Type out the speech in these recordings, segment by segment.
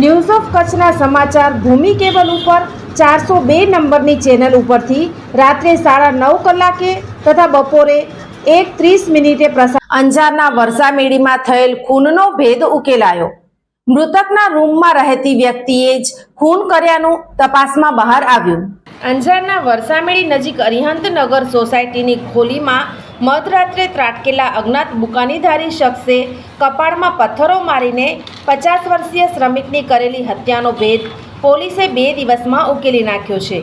news of કચ્છના સમાચાર ભૂમિ cable ઉપર ચારસો બે નંબરની ચેનલ ઉપરથી રાત્રે સાડા નવ કલાકે તથા બપોરે એક ત્રીસ મિનિટે પ્રસાર અંજારના વરસામેડીમાં થયેલ ખૂનનો ભેદ ઉકેલાયો. મૃતકના રૂમમાં રહેતી વ્યક્તિએ જ ખૂન કર્યાનું તપાસમાં બહાર આવ્યું. અંજારના વરસામેડી નજીક અરિહંતનગર સોસાયટીની ખોલીમાં મધરાત્રે ત્રાટકેલા અજ્ઞાત બુકાનીધારી શખ્સે કપાળમાં પથ્થરો મારીને પચાસ વર્ષીય શ્રમિકની કરેલી હત્યાનો ભેદ પોલીસે બે દિવસમાં ઉકેલી નાખ્યો છે.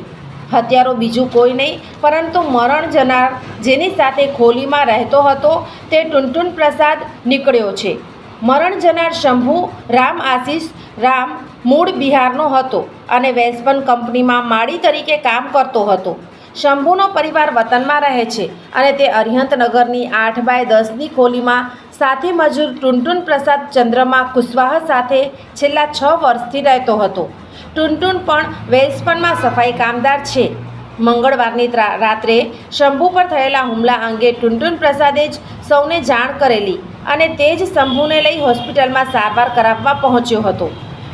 હત્યારો બીજું કોઈ નહીં, પરંતુ મરણ જનાર જેની સાથે ખોલીમાં રહેતો હતો તે ટુનટુન પ્રસાદ નીકળ્યો છે. મરણ જનાર શંભુ, રામ આશીષ, રામ મૂળ બિહારનો હતો અને વેસ્પન કંપનીમાં માળી તરીકે કામ કરતો હતો. શંભુનો પરિવાર વતનમાં રહે છે અને તે અરિહંતનગરની આઠ બાય દસની ખોલીમાં સાથી મજૂર ટુનટુન પ્રસાદ ચંદ્રમાં કુશવાહ સાથે છેલ્લા છ વર્ષથી રહેતો હતો. ટુનટુન પણ વેલ્સપનમાં સફાઈ કામદાર છે. મંગળવારની રાત્રે શંભુ પર થયેલા હુમલા અંગે ટુનટુન પ્રસાદે જ સૌને જાણ કરેલી અને તે જ શંભુને લઈ હોસ્પિટલમાં સારવાર કરાવવા પહોંચ્યો હતો.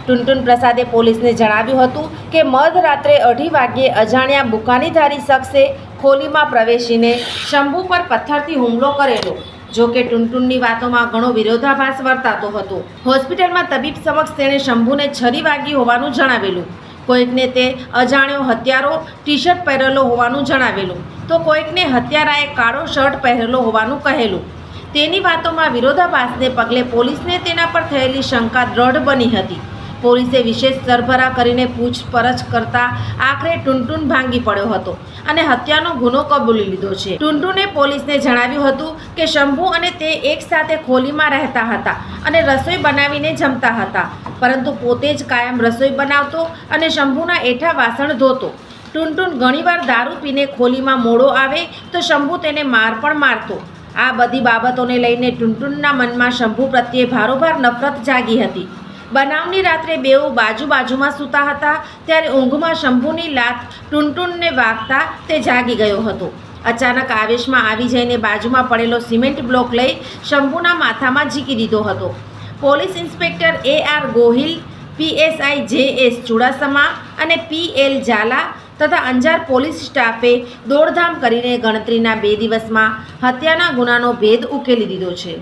ટુનટુન પ્રસાદે પોલીસને જણાવ્યું હતું કે મધરાત્રે અઢી વાગ્યે અજાણ્યા બુકાનીધારી શખ્સે ખોલીમાં પ્રવેશીને શંભુ પર પથ્થરથી હુમલો કરેલો, જો કે ટુનટુનની વાતોમાં ઘણો વિરોધાભાસ વર્તાતો હતો. હોસ્પિટલમાં તબીબ સમક્ષ તેણે શંભુને છરી વાગી હોવાનું જણાવેલું. કોઈકને તે અજાણ્યો હત્યારો ટી શર્ટ પહેરેલો હોવાનું જણાવેલું, તો કોઈકને હત્યારાએ કાળો શર્ટ પહેરેલો હોવાનું કહેલું. તેની વાતોમાં વિરોધાભાસને પગલે પોલીસને તેના પર થયેલી શંકા દ્રઢ બની હતી. પોલીસે વિશેષ સરભરા કરીને પૂછપરછ કરતા આખરે ટુનટુન ભાંગી પડ્યો હતો અને હત્યાનો ગુનો કબૂલી લીધો છે. ટુનટુને પોલીસને જણાવ્યું હતું કે શંભુ અને તે એકસાથે ખોલીમાં રહેતા હતા અને રસોઈ બનાવીને જમતા હતા. પરંતુ પોતે જ કાયમ રસોઈ બનાવતો અને શંભુના એઠા વાસણ ધોતો. ટુનટુન ઘણીવાર દારૂ પીને ખોલીમાં મોડો આવે તો શંભુ તેને માર પણ મારતો. આ બધી બાબતોને લઈને ટુનટુનના મનમાં શંભુ પ્રત્યે ભારોભાર નફરત જાગી હતી. બનાવની રાત્રે બેઉ બાજુ બાજુમાં સૂતા હતા, ત્યારે ઊંઘમાં શંભુની લાત ટુનટુનને વાગતા તે જાગી ગયો હતો. અચાનક આવેશમાં આવી જઈને બાજુમાં પડેલો સિમેન્ટ બ્લોક લઈ શંભુના માથામાં ઝીકી દીધો હતો. Police inspector A R Gohil PSI J S Chudasama અને પી એલ ઝાલા તથા અંજાર પોલીસ સ્ટાફે દોડધામ કરીને ગણતરીના બે દિવસમાં હત્યાના ગુનાનો ભેદ ઉકેલી દીધો છે.